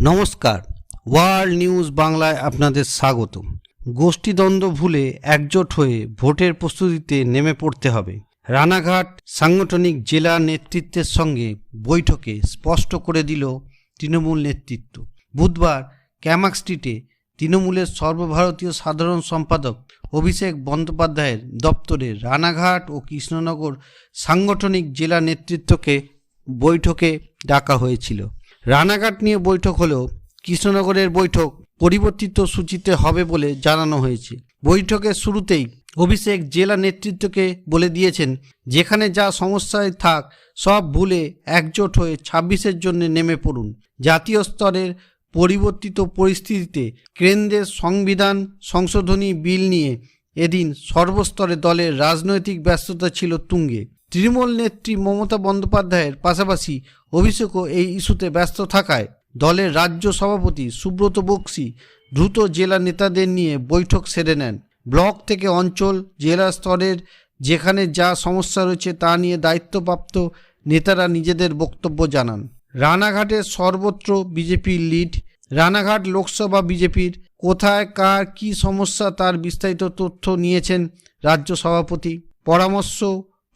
নমস্কার। World news বাংলায় আপনাদের স্বাগত গোষ্ঠীদ্বন্দ্ব ভুলে একজোট হয়ে ভোটের প্রস্তুতিতে নেমে পড়তে হবে। রানাঘাট সাংগঠনিক জেলা নেতৃত্বের সঙ্গে বৈঠকে স্পষ্ট করে দিল তৃণমূল নেতৃত্ব। বুধবার ক্যামাক স্ট্রিটে তৃণমূলের সর্বভারতীয় সাধারণ সম্পাদক অভিষেক বন্দ্যোপাধ্যায়ের দপ্তরে রানাঘাট ও কৃষ্ণনগর সাংগঠনিক জেলা নেতৃত্বকে বৈঠকে ডাকা হয়েছিল। রানাঘাট নিয়ে বৈঠক হলেও কৃষ্ণনগরের বৈঠক পরিবর্তিত সূচিতে হবে বলে জানানো হয়েছে। বৈঠকের শুরুতেই অভিষেক জেলা নেতৃত্বকে বলে দিয়েছেন, যেখানে যা সমস্যায় থাক, সব ভুলে একজোট হয়ে ছাব্বিশের জন্য নেমে পড়ুন। জাতীয় স্তরের পরিবর্তিত পরিস্থিতিতে কেন্দ্রের সংবিধান সংশোধনী বিল নিয়ে এদিন সর্বস্তরে দলের রাজনৈতিক ব্যস্ততা ছিল তুঙ্গে। তৃণমূল নেত্রী মমতা বন্দ্যোপাধ্যায়ের পাশাপাশি অভিষেকও এই ইস্যুতে ব্যস্ত থাকায় দলের রাজ্য সভাপতি সুব্রত বক্সি দ্রুত জেলা নেতাদের নিয়ে বৈঠক সেরে নেন। ব্লক থেকে অঞ্চল, জেলা স্তরের যেখানে যা সমস্যা রয়েছে তা নিয়ে দায়িত্বপ্রাপ্ত নেতারা নিজেদের বক্তব্য জানান। রানাঘাটের সর্বত্র বিজেপির লিড, রানাঘাট লোকসভা বিজেপির কোথায়, কার, কি সমস্যা তার বিস্তারিত তথ্য নিয়েছেন রাজ্য সভাপতি। পরামর্শ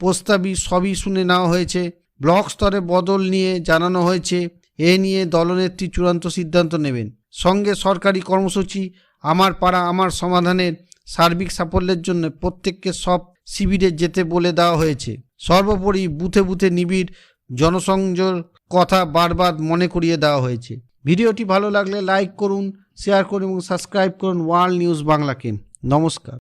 প্রস্তাবই সবই শুনে নেওয়া হয়েছে। ব্লক স্তরে বদল নিয়ে জানানো হয়েছে। এ নিয়ে দলনেত্রী চূড়ান্ত সিদ্ধান্ত নেবেন। সঙ্গে সরকারি কর্মসূচি, আমার পাড়া, আমার সমাধানের সার্বিক সাফল্যের জন্য প্রত্যেককে সব শিবিরে যেতে বলে দেওয়া হয়েছে। সর্বোপরি বুথে বুথে নিবিড় জনসংযোগ কথা বারবার মনে করিয়ে দেওয়া হয়েছে। ভিডিওটি ভালো লাগলে লাইক করুন, শেয়ার করুন এবং সাবস্ক্রাইব করুন ওয়ার্ল্ড নিউজ বাংলাকে। নমস্কার।